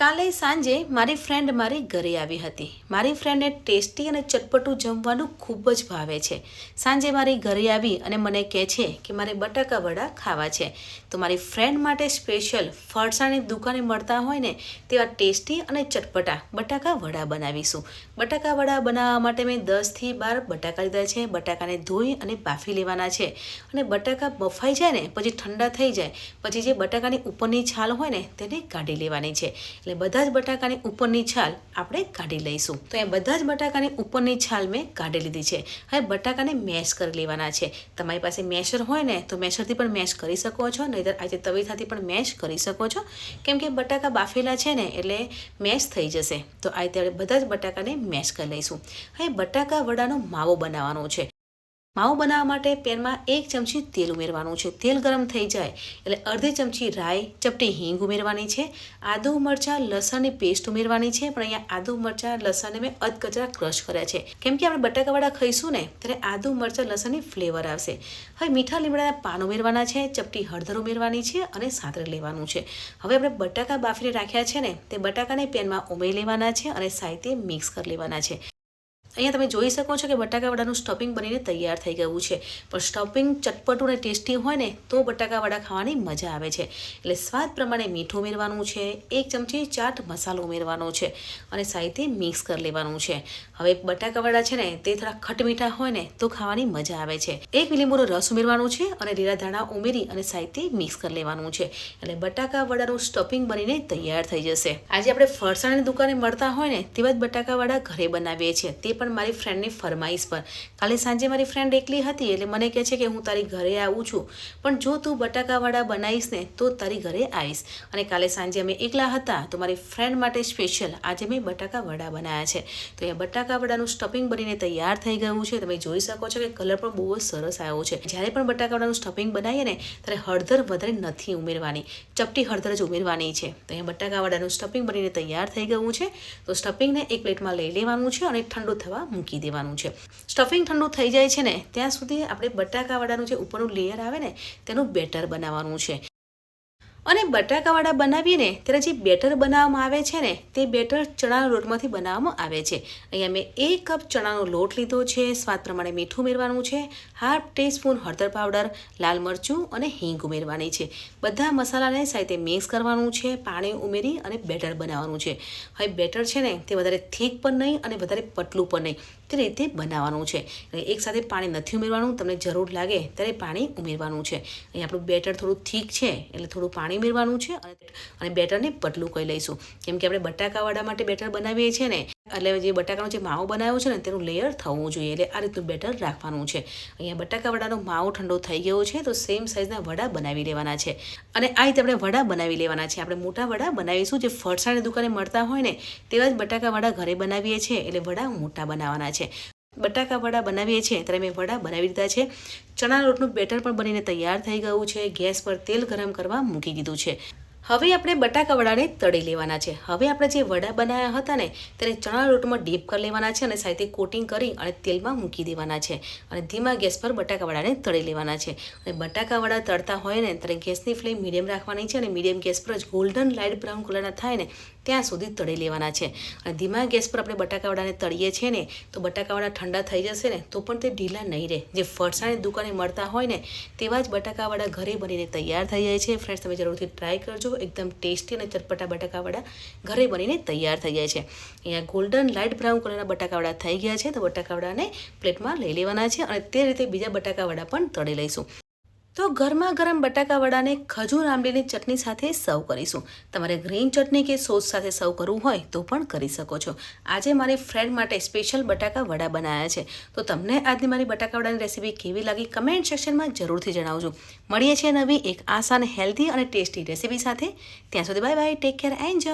કાલે સાંજે મારી ફ્રેન્ડ મારી ઘરે આવી હતી. મારી ફ્રેન્ડને ટેસ્ટી અને ચટપટું જમવાનું ખૂબ જ ભાવે છે. સાંજે મારી ઘરે આવી અને મને કહે છે કે મારે બટાકા વડા ખાવા છે. તો મારી ફ્રેન્ડ માટે સ્પેશિયલ ફરસાણની દુકાને મળતા હોય ને તેવા ટેસ્ટી અને ચટપટા બટાકા વડા બનાવીશું. બટાકા વડા બનાવવા માટે મેં દસથી બાર બટાકા લીધા છે. બટાકાને ધોઈ અને બાફી લેવાના છે. અને બટાકા બફાઈ જાય ને, પછી ઠંડા થઈ જાય, પછી જે બટાકાની ઉપરની છાલ હોય ને, તેને કાઢી લેવાની છે. એટલે બધા જ બટાકાની ઉપરની છાલ આપણે કાઢી લઈશું. તો એ બધા જ બટાકાની ઉપરની છાલ મેં કાઢી લીધી છે. હવે બટાકાને મેશ કરી લેવાના છે. તમારી પાસે મેશર હોય ને, તો મેશરથી પણ મેશ કરી શકો છો, નહીતર આજે તવીથાથી પણ મેશ કરી શકો છો. કેમ કે બટાકા બાફેલા છે ને, એટલે મેશ થઈ જશે. તો આ રીતે બધા જ બટાકાને મેશ કરી લઈશું. હવે બટાકા વડાનો માવો બનાવવાનો છે. માવો બનાવવા માટે પેનમાં એક ચમચી તેલ ઉમેરવાનું છે. તેલ ગરમ થઈ જાય એટલે અડધી ચમચી રાઈ, ચપટી હિંગ ઉમેરવાની છે. આદુ, મરચાં, લસણની પેસ્ટ ઉમેરવાની છે. પણ અહીંયા આદુ, મરચાં, લસણને મેં અધકચરા ક્રશ કર્યા છે. કેમ કે આપણે બટાકાવાળા ખાઈશું ને, ત્યારે આદુ, મરચાં, લસણની ફ્લેવર આવશે. હવે મીઠા લીમડાના પાન ઉમેરવાના છે, ચપટી હળદર ઉમેરવાની છે અને સાતરે લેવાનું છે. હવે આપણે બટાકા બાફીને રાખ્યા છે ને, તે બટાકાને પેનમાં ઉમેરી લેવાના છે અને સાહિત્ય મિક્સ કરી લેવાના છે. અહીંયા તમે જોઈ શકો છો કે બટાકા વડાનું સ્ટફિંગ બનીને તૈયાર થઈ ગયું છે. પણ સ્ટફિંગ ચટપટું અને ટેસ્ટી હોય ને, તો બટાકાવડા ખાવાની મજા આવે છે. એટલે સ્વાદ પ્રમાણે મીઠું ઉમેરવાનું છે, એક ચમચી ચાટ મસાલો ઉમેરવાનો છે અને સાહિત્ય મિક્સ કરી લેવાનું છે. હવે બટાકાવડા છે ને, તે થોડા ખટમીઠા હોય ને, તો ખાવાની મજા આવે છે. એક લીંબુનો રસ ઉમેરવાનો છે અને લીલા ધાણા ઉમેરી અને સાહિત્ય મિક્સ કરી લેવાનું છે. એટલે બટાકાવડાનું સ્ટફિંગ બનીને તૈયાર થઈ જશે. આજે આપણે ફરસાણની દુકાને મળતા હોય ને, તેવા જ બટાકાવડા ઘરે બનાવીએ છીએ. તે પણ મારી ફ્રેન્ડની ફરમાઈશ પર. કાલે સાંજે મારી ફ્રેન્ડ એકલી હતી એટલે મને કહે છે કે હું તારી ઘરે આવું છું. પણ જો તું બટાકાવાળા બનાવીશ ને, તો તારી ઘરે આવીશ. અને કાલે સાંજે અમે એકલા હતા, તો મારી ફ્રેન્ડ માટે સ્પેશિયલ આજે મેં બટાકા વડા બનાવ્યા છે. તો એ બટાકાવડાનું સ્ટફિંગ બનીને તૈયાર થઈ ગયું છે. તમે જોઈ શકો છો કે કલર પણ બહુ જ સરસ આવ્યો છે. જ્યારે પણ બટાકાવાડાનું સ્ટફિંગ બનાવીએ ને, ત્યારે હળદર વધારે નથી ઉમેરવાની. ચપટી હળદર જ ઉમેરવાની છે. તો અહીંયા બટાકાવાડાનું સ્ટફિંગ બનીને તૈયાર થઈ ગયું છે. તો સ્ટફિંગને એક પ્લેટમાં લઈ લેવાનું છે અને ઠંડુ થવા મૂકી દેવાનું છે. સ્ટફિંગ ઠંડુ થઈ જાય છે ને, ત્યાં સુધી આપણે બટાકાવાળાનું જે ઉપરનું લેયર આવે ને, તેનું બેટર બનાવવાનું છે. અને બટાકાવાળા બનાવીને ત્યારે જે બેટર બનાવવામાં આવે છે ને, તે બેટર ચણાના લોટમાંથી બનાવવામાં આવે છે. અહીંયા મેં એક કપ ચણાનો લોટ લીધો છે, સ્વાદ પ્રમાણે મીઠું ઉમેરવાનું છે, હાફ ટીસ્પૂન હળદર પાવડર, લાલ મરચું અને હિંગ ઉમેરવાની છે. બધા મસાલાને સાથે મિક્સ કરવાનું છે, પાણી ઉમેરી અને બેટર બનાવવાનું છે. હવે બેટર છે ને, તે વધારે થીક પણ નહીં અને વધારે પતલું પણ નહીં. તે રીતે બનાવવાનું છે. એકસાથે પાણી નથી ઉમેરવાનું, તમને જરૂર લાગે ત્યારે પાણી ઉમેરવાનું છે. અહીં આપણું બેટર થોડું થીક છે, એટલે થોડું પાણી ઉમેરવાનું છે અને બેટરને પતલું કરી લઈશું. કેમ કે આપણે બટાકાવાળા માટે બેટર બનાવીએ છીએ ને, એટલે જે બટાકાનો જે માવો બનાવ્યો છે ને, તેનું લેયર થવું જોઈએ. એટલે આ રીતનું બેટર રાખવાનું છે. અહીંયા બટાકાવાળાનો માવો ઠંડો થઈ ગયો છે, તો સેમ સાઇઝના વડા બનાવી લેવાના છે. અને આ રીતે આપણે વડા બનાવી લેવાના છે. આપણે મોટા વડા બનાવીશું, જે ફરસાણની દુકાને મળતા હોય ને, તેવા જ બટાકા વડા ઘરે બનાવીએ છીએ. એટલે વડા મોટા બનાવવાના છે. બટાકા વડા બનાવીએ છીએ ત્યારે મેં વડા બનાવી દીધા છે. ચણા રોટનું બેટર પણ બનીને તૈયાર થઈ ગયું છે. ગેસ પર તેલ ગરમ કરવા મૂકી દીધું છે. હવે આપણે બટાકા વડાને તળી લેવાના છે. હવે આપણે જે વડા બનાવ્યા હતા ને, તેને ચણા રોટમાં ડીપ કરી લેવાના છે અને સાથે કોટિંગ કરી અને તેલમાં મૂકી દેવાના છે. અને ધીમા ગેસ પર બટાકા વડાને તળી લેવાના છે. અને બટાકા વડા તળતા હોય ને, ત્યારે ગેસની ફ્લેમ મીડિયમ રાખવાની છે અને મીડિયમ ગેસ પર જ ગોલ્ડન લાઇટ બ્રાઉન કલરના થાય ને ત્યાં સુધી તળી લેવાના છે. અને ધીમા ગેસ પર આપણે બટાકાવાડાને તળીએ છીએ ને, તો બટાકાવાડા ઠંડા થઈ જશે ને, તો પણ તે ઢીલા નહીં રહે. જે ફરસાણની દુકાને મળતા હોય ને, તેવા જ બટાકાવાડા ઘરે બનીને તૈયાર થઈ જાય છે. ફ્રેન્ડ્સ, તમે જરૂરથી ટ્રાય કરજો. એકદમ ટેસ્ટી અને ચટપટા બટાકાવાડા ઘરે બનીને તૈયાર થઈ જાય છે. અહીંયા ગોલ્ડન લાઇટ બ્રાઉન કલરના બટાકાવાડા થઈ ગયા છે, તો બટાકાવાડાને પ્લેટમાં લઈ લેવાના છે અને તે રીતે બીજા બટાકાવાડા પણ તળી લઈશું. તો ગરમા ગરમ બટાકા વડાને ખજૂર આંબલીની ચટણી સાથે સર્વ કરીશું. તમારે ગ્રીન ચટણી કે સોસ સાથે સર્વ કરવું હોય તો પણ કરી શકો છો. આજે મારી ફ્રેન્ડ માટે સ્પેશિયલ બટાકા વડા બનાવ્યા છે. તો તમને આજની મારી બટાકા વડાની રેસીપી કેવી લાગી કમેન્ટ સેક્શનમાં જરૂરથી જણાવજો. મળીએ છીએ નવી એક આસાન હેલ્ધી અને ટેસ્ટી રેસીપી સાથે. ત્યાં સુધી bye bye take care enjoy